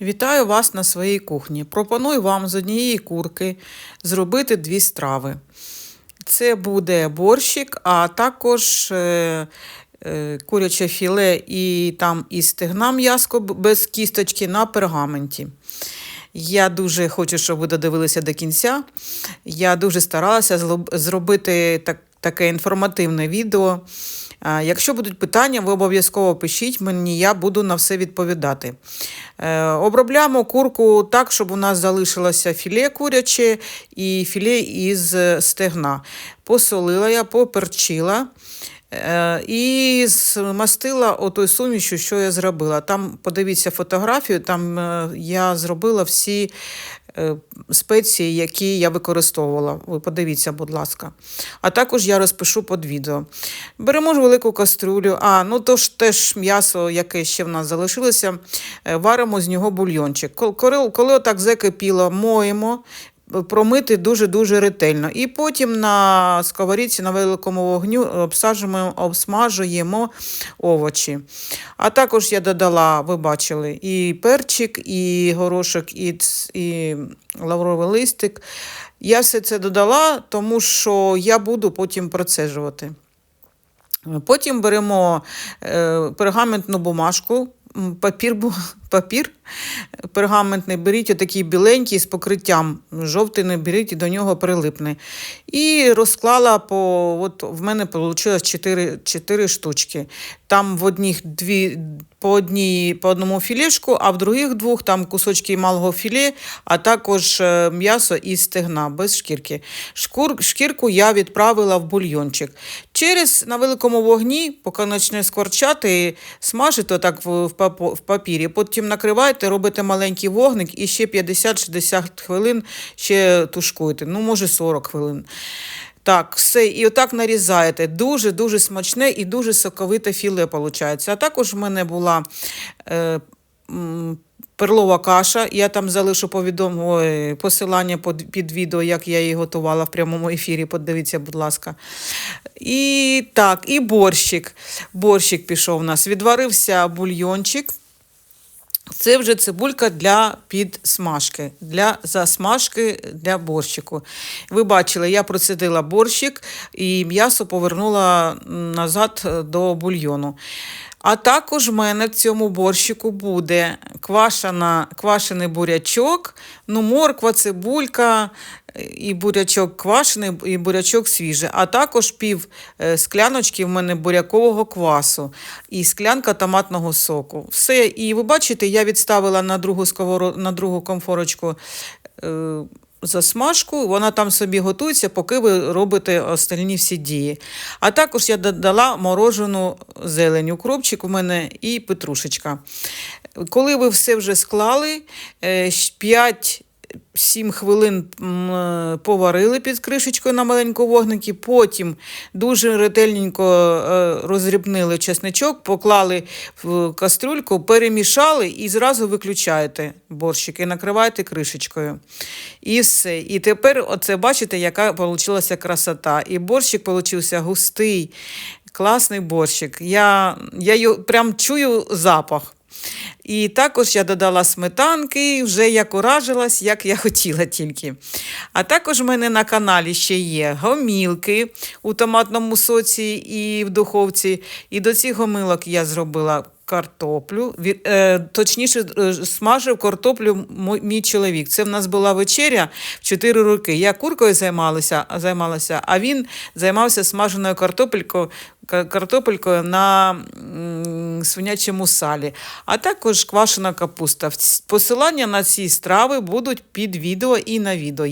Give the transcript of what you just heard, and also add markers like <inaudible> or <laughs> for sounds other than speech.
Вітаю вас на своїй кухні. Пропоную вам з однієї курки зробити дві страви. Це буде борщик, а також е, е, куряче філе і там і стегна м'яско без кісточки на пергаменті. Я дуже хочу, щоб ви додивилися до кінця. Я дуже старалася зробити так, таке інформативне відео. Якщо будуть питання, ви обов'язково пишіть мені, я буду на все відповідати. Е, обробляємо курку так, щоб у нас залишилося філе куряче і філе із е, стегна. Посолила я, поперчила. Е, І змастила отою сумішю, що я зробила. Там подивіться фотографію, там е, я зробила всі е, спеції, які я використовувала. Ви подивіться, будь ласка. А також я розпишу під відео. Беремо ж велику каструлю. А, ну то ж теж м'ясо, яке ще в нас залишилося, е, варимо з нього бульйончик. Коли отак закипіло, моємо. Промити дуже-дуже ретельно. І потім на сковорідці на великому вогню обсмажуємо овочі. А також я додала, ви бачили, і перчик, і горошок, і, і лавровий листик. Я все це додала, тому що я буду потім процежувати. Потім беремо е, пергаментну бумажку, папір, <laughs> папір пергаментний, беріть отакий біленький з покриттям, жовтий не беріть і до нього прилипне. І розклала по, от в мене вийшло 4, 4 штучки. Там в одних дві, по, одній, по одному філешку, а в других двох там кусочки малого філе, а також е, м'ясо із стегна, без шкірки. Шкур, шкірку я відправила в бульйончик. Через на великому вогні, поки почне скворчати, смажите так в, папірі. Потім накривайте, робите маленький вогник і ще 50-60 хвилин ще тушкуєте. Ну, може, 40 хвилин. Так, все, і отак нарізаєте. Дуже-дуже смачне і дуже соковите філе виходить. А також в мене була е, перлова каша. Я там залишу повідом... Ой, посилання під, під відео, як я її готувала в прямому ефірі. Подивіться, будь ласка. І так, і борщик. Борщик пішов у нас. Відварився бульйончик. Це вже цибулька для підсмажки, для засмажки для борщику. Ви бачили, я процедила борщик і м'ясо повернула назад е, до бульйону. А також в мене в цьому борщику буде квашена, квашений бурячок, ну, морква, цибулька, і бурячок квашений, і бурячок свіжий. А також пів е, скляночки в мене бурякового квасу і склянка томатного соку. Все. І ви бачите, я відставила на другу, сковоро... на другу комфорочку е, засмажку, вона там собі готується, поки ви робите остальні всі дії. А також я додала морожену зелень, укропчик у мене і петрушечка. Коли ви все вже склали, 5 7 хвилин е, поварили під кришечкою на маленькому вогникі, потім дуже ретельненько е, розрібнили чесничок, поклали в кастрюльку, перемішали і зразу виключаєте борщик і накриваєте кришечкою. І все. І тепер, оце бачите, яка вийшла красота. І борщик вийшов густий, класний борщик. Я, я його прям чую запах. І також я додала сметанки, вже як уражилась, як я хотіла тільки. А також в мене на каналі ще є гомілки у томатному соці і в духовці. І до цих гомилок я зробила картоплю. Е, точніше, е, смажив картоплю мій чоловік. Це в нас була вечеря в 4 роки. Я куркою займалася, займалася а він займався смаженою картопелькою, картопелькою на свинячому салі, а також квашена капуста. Посилання на ці страви будуть під відео і на відео.